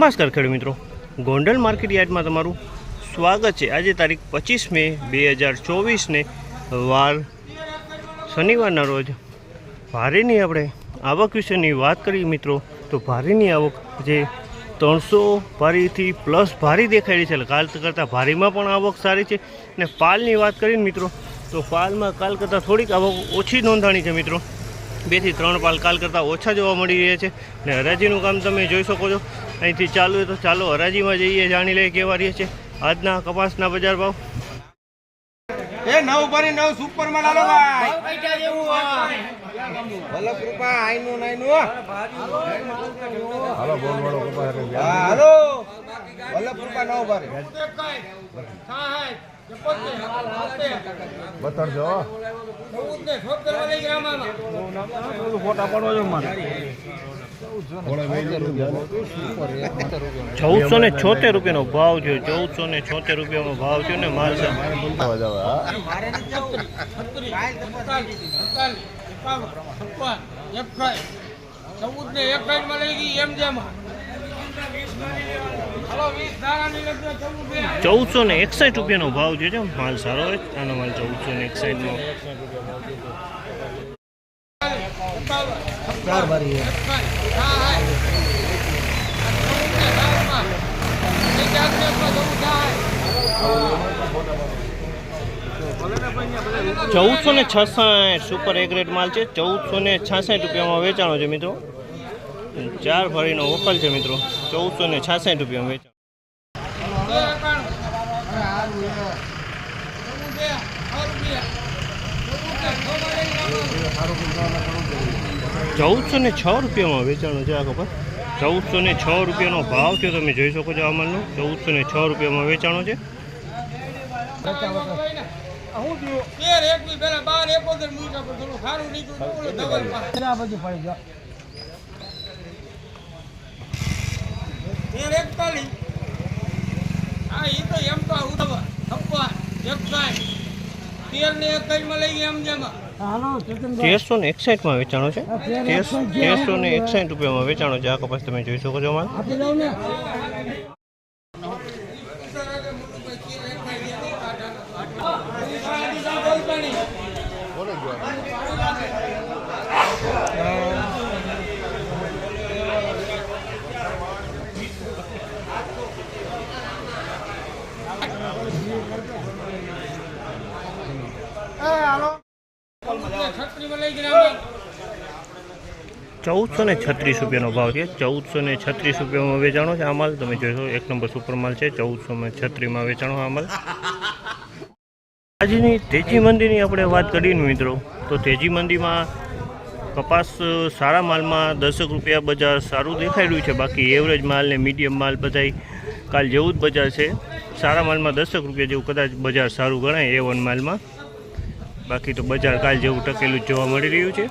નમસ્કાર ખેડૂત મિત્રો. ગોંડલ માર્કેટ યાર્ડમાં તમારું સ્વાગત છે. આજે તારીખ પચીસ મે બે હજાર ચોવીસને વાર શનિવારના રોજ ભારેની આપણે આવક વિશેની વાત કરીએ મિત્રો, તો ભારેની આવક જે ત્રણસો ભારીથી પ્લસ ભારી દેખાઈ રહી છે. એટલે કાલ કરતાં ભારીમાં પણ આવક સારી છે. અને પાલની વાત કરીએ મિત્રો, તો પાલમાં કાલ કરતાં થોડીક આવક ઓછી નોંધાણી છે મિત્રો. બેથી ત્રણ પાલ કાલ કરતાં ઓછા જોવા મળી રહ્યા છે. ને હરાજીનું કામ તમે જોઈ શકો છો. અહીંથી ચાલુ હોય તો ચાલો હરાજીમાં જઈએ જાણી લઈએ કેવા રહે છે. આજના કપાસના બજાર ભાવ. એ નવ ભરી નવ સુપરમાં લાલો ભાઈ વલ્લભ કૃપા આઈનું નાઈનું હાલો બોલ બોલો કૃપા હાલો. વલ્લભ કૃપા નવ ભરી. બતાડજો. ચૌદસો ને છોતેર રૂપિયાનો ભાવ છે ચૌદસો ને છોતેર રૂપિયાનો ભાવ છે ને માલ ચૌદ ને એક લઈ ગઈ એમ જેમ ચૌદસો ને એકસાઠ રૂપિયાનો ભાવ છે માલ સારો હોય આનો માલ ચૌદસો ને એકસાઠનો ચૌદસો ને છસાઠ સુપર એ ગ્રેડ માલ છે ચૌદસો ને છાસઠ રૂપિયામાં વેચાણો છે મિત્રો. ચાર ભરીનો વોકલ છે મિત્રો. ચૌદસો ને છાસઠ રૂપિયામાં વેચાણ. ચૌદસો ને છ રૂપિયામાં વેચાણો છે આ ખબર ચૌદસો ને છ રૂપિયાનો ભાવ છે તમે જોઈ શકો છો અમલનો ચૌદસો ને છ રૂપિયામાં વેચાણો છે. તેર એકવી પેલા બાર એકોતેર મૂક્યા પણ થોડું સારું નીકળ્યું તો ઓલો ધવલ પાસે. તેર એકતાલીસ હા એ તો એમ તો ઉઠવા છપ્પન એકસાઠ. તેર ને એકવીસમાં લઈ એમ જેમાં. તેરસો ને એકસાઠમાં વેચાણો છે? તેરસો ને એકસાઠ રૂપિયામાં વેચાણો છે. આ કપાસ તમે જોઈ શકો છો માલ છત્રીમાં લઈ ગયા એમ. ચૌદસો ને છત્રીસ રૂપિયાનો ભાવ છે. ચૌદસો ને છત્રીસ રૂપિયામાં વેચાણો છે આ માલ. તમે જોશો એક નંબર સુપર માલ છે. ચૌદસો ને છત્રીસમાં વેચાણો આ માલ. આજની તેજી મંદીની આપણે વાત કરીએ મિત્રો, તો તેજી મંદીમાં કપાસ સારા માલમાં દસક રૂપિયા બજાર સારું દેખાઈ રહ્યું છે. બાકી એવરેજ માલ ને મીડિયમ માલ બધાય કાલ જેવું જ બજાર છે. સારા માલમાં દસક રૂપિયા જેવું કદાચ બજાર સારું ગણાય એ વન માલમાં. બાકી તો બજાર કાલ જેવું ટકેલું જોવા મળી રહ્યું છે.